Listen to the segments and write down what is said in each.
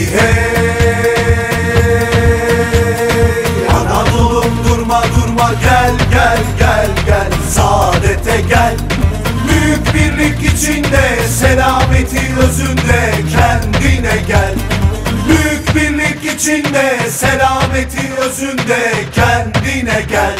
Hey Anadolu'm durma durma gel gel gel gel. Saadete gel. Büyük birlik içinde selameti özünde kendine gel. Büyük birlik içinde selameti özünde kendine gel.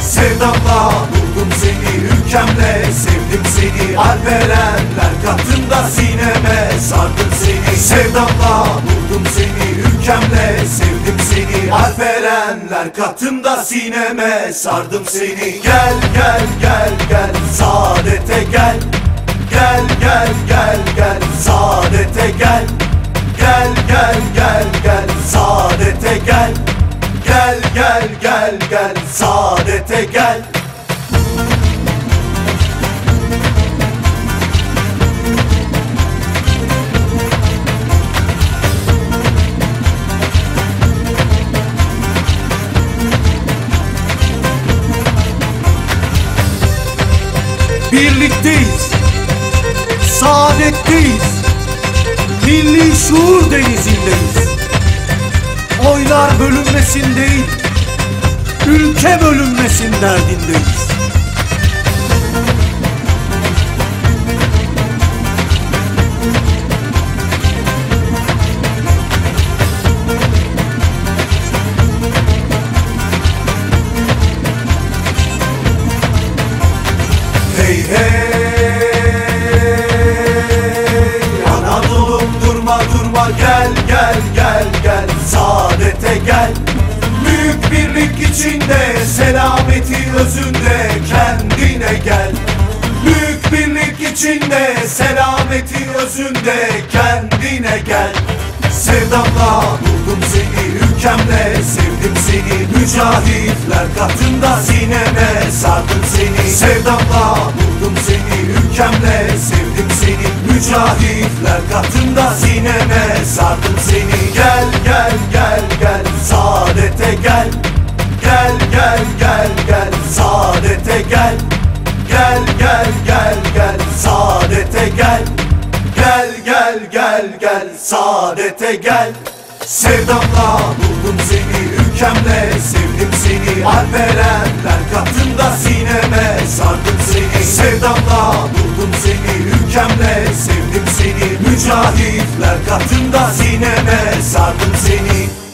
Sevdamla buldum seni ülkemle sevdim seni Alperenler katında sineme sardım seni. Sevdamla buldum seni ülkemle sevdim seni Alperenler. Katında sineme sardım seni. Gel gel gel gel saadete gel. Gel gel gel gel saadete gel. Gel gel gel gel saadete gel. Gel gel gel gel saadete gel Birlikteyiz. Saadetteyiz. Milli şuur denizindeyiz. Oylar bölünmesin değil Ülke bölünmesin derdindeyiz gel. Büyük birlik içinde selameti özünde kendine gel. Büyük birlik içinde selameti özünde kendine gel. Sevdamla buldum seni ülkemle sevdim seni. Mücahitler katında sineme sardım seni. Sevdamla buldum seni ülkemle sevdim seni. Mücahitler katında sineme sardım seni. Gel gel gel Gel gel gel gel saadete gel. Sevdamla buldum seni ülkemle sevdim seni. Alperenler katında sineme sardım seni. Sevdamla buldum seni ülkemle sevdim seni. Mücahitler katında sineme sardım seni